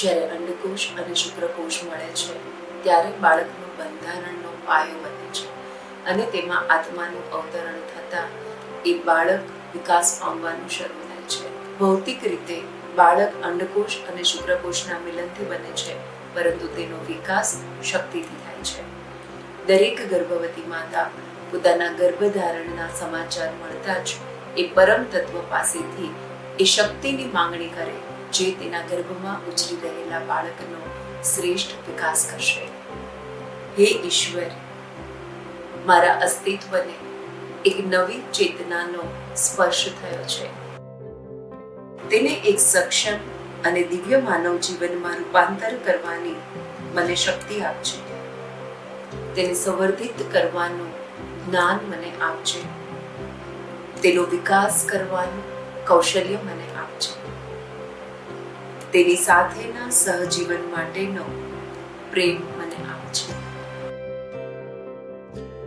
જ્યારે અંડકોષ અને શુક્રકોષ મળે છે, ત્યારે બાળકનું બંધારણનો પાયો બને છે અને તેમાં આત્માનું અવતરણ થતાં એ બાળક વિકાસ પામવાનું શરૂ થાય છે. ભૌતિક રીતે બાળક અંડકોષ અને શુક્રકોષના મિલનથી બને છે, પરંતુ તેનો વિકાસ શક્તિથી થાય છે. દરેક ગર્ભવતી માતા પોતાના ગર્ભધારણના સમાચાર મળતા જ એ પરમ તત્વ પાસેથી એ શક્તિની માંગણી કરે જે તેના ગર્ભમાં ઉછરી રહેલા બાળકનો શ્રેષ્ઠ વિકાસ કરશે. હે ઈશ્વર, મારા અસ્તિત્વને એક નવી ચેતનાનો સ્પર્શ થયો છે. તેને એક સક્ષમ અને દિવ્ય માનવ જીવનમાં રૂપાંતર કરવાની મને શક્તિ આપજે. તેને સંવર્ધિત કરવાનું જ્ઞાન મને આપજે. તેનો વિકાસ કરવાનું કૌશલ્ય મને આપજે. તેની સાથેના સહજીવન માટેનો પ્રેમ મને આપજે.